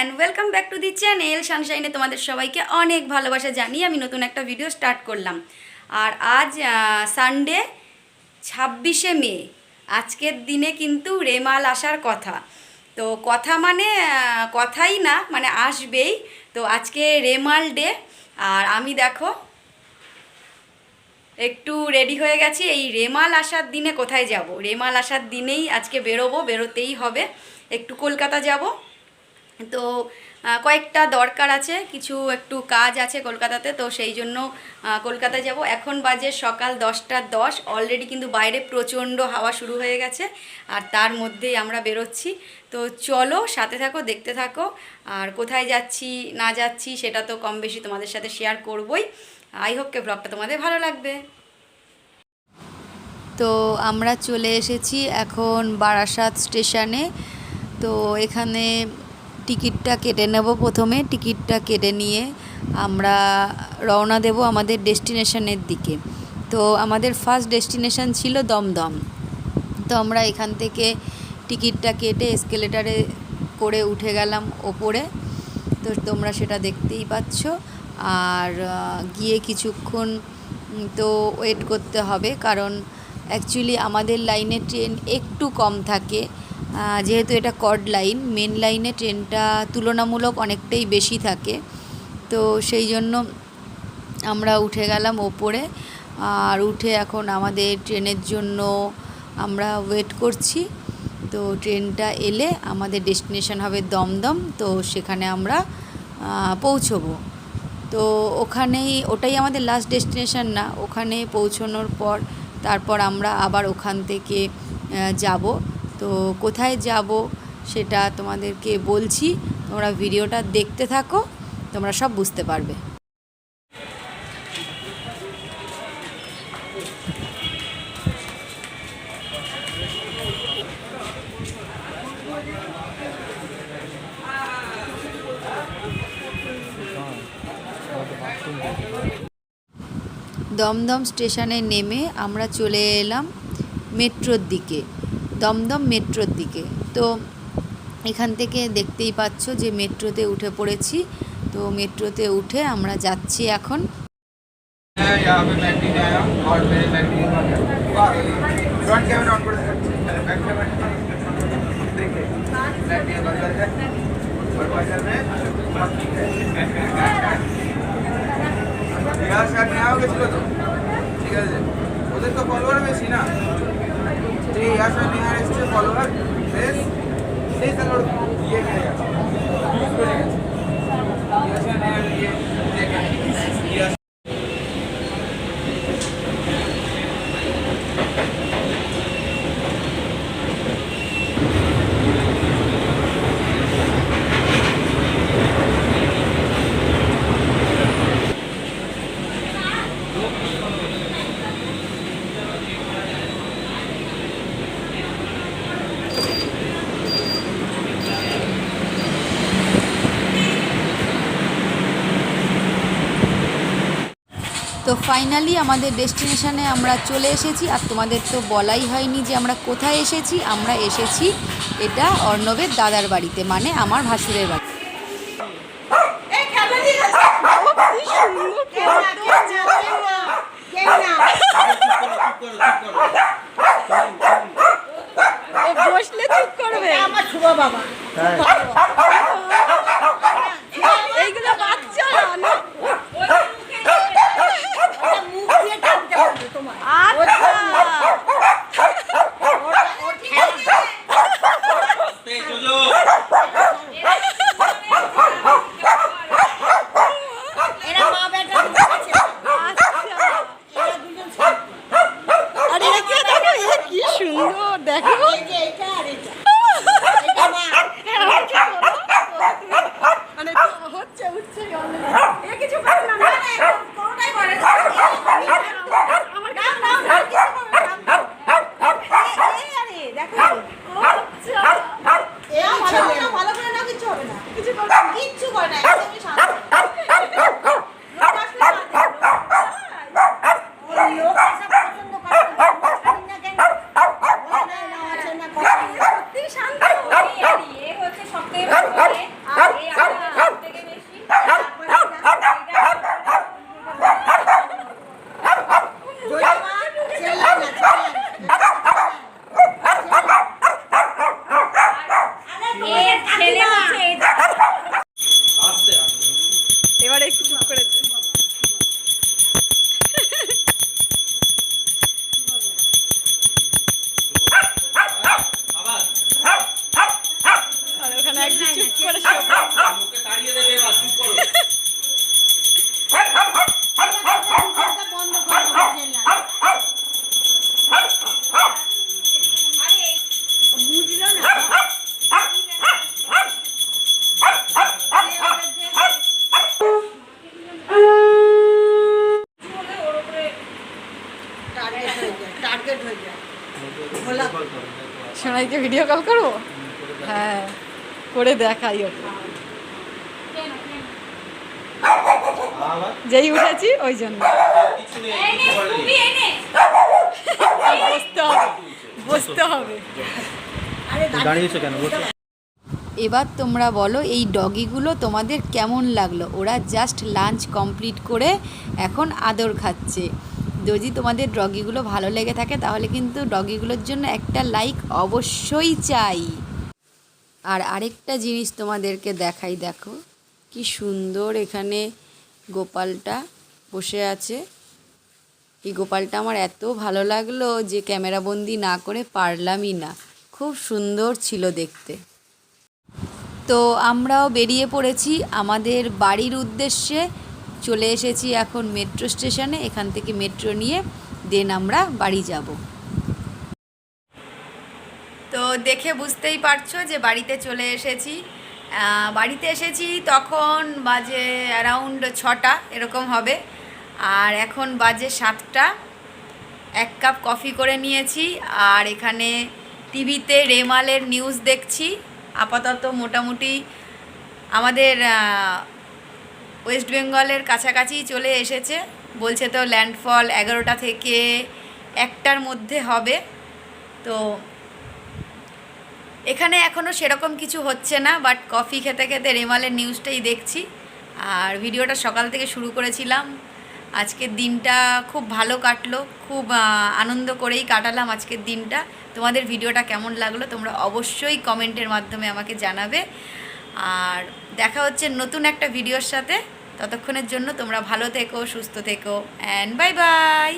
And welcome back to the channel সানশাইনে তোমাদের সবাইকে অনেক ভালোবাসা জানিয়ে আমি নতুন একটা ভিডিও স্টার্ট করলাম। আর আজ সানডে ছাব্বিশে মে, আজকের দিনে কিন্তু রেমাল আসার কথা। তো কথা মানে কথাই না মানে আসবেই। তো আজকে রেমাল ডে, আর আমি দেখো, একটু রেডি হয়ে গেছি। এই রেমাল আসার দিনে কোথায় যাব? রেমাল আসার দিনেই আজকে বেরোবো, বেরোতেই হবে। একটু কলকাতা যাব। তো কয়েকটা দরকার আছে, কিছু একটু কাজ আছে কলকাতাতে, তো সেই জন্য কলকাতা যাব। এখন বাজে সকাল দশটা দশ অলরেডি কিন্তু বাইরে প্রচণ্ড হাওয়া শুরু হয়ে গেছে, আর তার মধ্যেই আমরা বেরোচ্ছি। তো চলো, সাথে থাকো, দেখতে থাকো, আর কোথায় যাচ্ছি, না যাচ্ছি, সেটা তো কম বেশি তোমাদের সাথে শেয়ার করবই। আই হোপ কে ব্লগটা তোমাদের ভালো লাগবে। তো আমরা চলে এসেছি এখন বারাসাত স্টেশনে। তো এখানে টিকিটটা কেটে নেব প্রথমে। টিকিটটা কেটে নিয়ে আমরা রওনা দেব আমাদের ডেস্টিনেশনের দিকে। তো আমাদের ফার্স্ট ডেস্টিনেশন ছিল দমদম। তো আমরা এখান থেকে টিকিটটা কেটে এসকেলেটারে করে উঠে গেলাম ওপরে। তো তোমরা সেটা দেখতেই পাচ্ছ। আর গিয়ে কিছুক্ষণ তো ওয়েট করতে হবে। কারণ অ্যাকচুয়ালি আমাদের লাইনে ট্রেন একটু কম থাকে। যেহেতু এটা কড লাইন মেন লাইনে ট্রেনটা তুলনামূলক অনেকটাই বেশি থাকে। তো সেই জন্য আমরা উঠে গেলাম ওপরে। আর উঠে এখন আমাদের ট্রেনের জন্য আমরা ওয়েট করছি। তো ট্রেনটা এলে আমাদের ডেস্টিনেশন হবে দমদম। তো সেখানে আমরা পৌঁছবো। তো ওখানেই, ওটাই আমাদের লাস্ট ডেস্টিনেশন না। ওখানে পৌঁছানোর পর তারপর আমরা আবার ওখান থেকে যাব। তো কোথায় যাব সেটা তোমাদেরকে বলছি। তোমরা ভিডিওটা দেখতে থাকো, তোমরা সব বুঝতে পারবে। দমদম স্টেশনে নেমে আমরা চলে এলাম মেট্রোর দিকে। দমদম মেট্রোর দিকে। তো এখান থেকে দেখতেই পাচ্ছ যে মেট্রোতে উঠে পড়েছি। তো মেট্রোতে উঠে আমরা যাচ্ছি এখন। ঠিক আছে। ওদের তো ফলোয়ার বেশি না। সাইড নেওয়া এসছে ফলোয়ার বেশ সেই তাহলে ইয়ে হয়ে গেছে Use করে গেছে ইয়ার সাইড নেওয়া ইয়ে দেখে ইয়ার তো ফাইনালি আমাদের ডেস্টিনেশনে আমরা চলে এসেছি আর তোমাদের তো বলাই হয়নি যে আমরা কোথায় এসেছি। আমরা এসেছি এটা অর্ণবের দাদার বাড়িতে মানে আমার ভাসুরের বাড়ি বসলে চুপ করবে। আমার শুভ বাবা এইগুলো বাচ্চা না ওটা মুখ দিয়ে টানতে হবে তোমার আচ্ছা ওর খেলা এরা মা বেটা আছে আচ্ছা এরা দুজন ছেলে। আর একে দেখো এ কি সুন্দর দেখো এই যে এটা আর এটা এটা মা মানে হচ্ছে উঠছে এ কিছু করে না না, না, কোনোটাই করে না। আমার নাও, নাও, নাও, কিছু করবে না, নাও। এই, এই, আরে, দেখো। আচ্ছা এ ভালো করে নাও, ভালো করে নাও, কিচ্ছু হবে না। কিছু করবে না। কিচ্ছু করে না, একদমই শান্ত। লোক আসলে বাদ দাও। ওই লোক এসব পছন্দ করে না, ছাড়ি না কেন? ওই না, না, আছে না, কথা নেই। সত্যি শান্ত আর সোনাইকে ভিডিও কল করব? হ্যাঁ করে দেখাই ওকে। যেই উঠেছি ওই জন্য। বসতে হবে বসতে হবে। দাঁড়িয়েছো কেন? বসো। এবার তোমরা বলো এই ডগিগুলো তোমাদের কেমন লাগল? ওরা জাস্ট লাঞ্চ কমপ্লিট করে এখন আদর খাচ্ছে। যদি তোমাদের ডগিগুলো ভালো লেগে থাকে, তাহলে কিন্তু ডগিগুলোর জন্য একটা লাইক অবশ্যই চাই। আর আরেকটা জিনিস তোমাদেরকে দেখাই, দেখো কি সুন্দর এখানে গোপালটা বসে আছে। এই গোপালটা আমার এত ভালো লাগল যে ক্যামেরাবন্দি না করে পারলামই না। খুব সুন্দর ছিল দেখতে। তো আমরাও বেরিয়ে পড়েছি আমাদের বাড়ির উদ্দেশ্যে। চলে এসেছি এখন মেট্রো স্টেশনে, এখান থেকে মেট্রো নিয়ে, দেন আমরা বাড়ি যাব। তো দেখে বুঝতেই পারছ যে বাড়িতে চলে এসেছি। বাড়িতে এসেছি তখন বাজে অ্যারাউন্ড ছটা, এরকম হবে। আর এখন বাজে সাতটা। এক কাপ কফি করে নিয়েছি। আর এখানে টিভিতে রেমালের নিউজ দেখছি। আপাতত মোটামুটি আমাদের ওয়েস্ট বেঙ্গলের কাছাকাছি চলে এসেছে। বলছে তো ল্যান্ডফল এগারোটা থেকে একটার মধ্যে হবে। তো এখানে এখনও সেরকম কিছু হচ্ছে না বাট কফি খেতে খেতে রেমালের নিউজটাই দেখছি। আর ভিডিওটা সকাল থেকে শুরু করেছিলাম। আজকের দিনটা খুব ভালো কাটলো, খুব আনন্দ করেই কাটালাম আজকের দিনটা। তোমাদের ভিডিওটা কেমন লাগল তোমরা অবশ্যই কমেন্টের মাধ্যমে আমাকে জানাবে। আর দেখা হচ্ছে নতুন একটা ভিডিওর সাথে। ততক্ষণের জন্য তোমরা ভালো থেকো, সুস্থ থেকো অ্যান্ড বাই বাই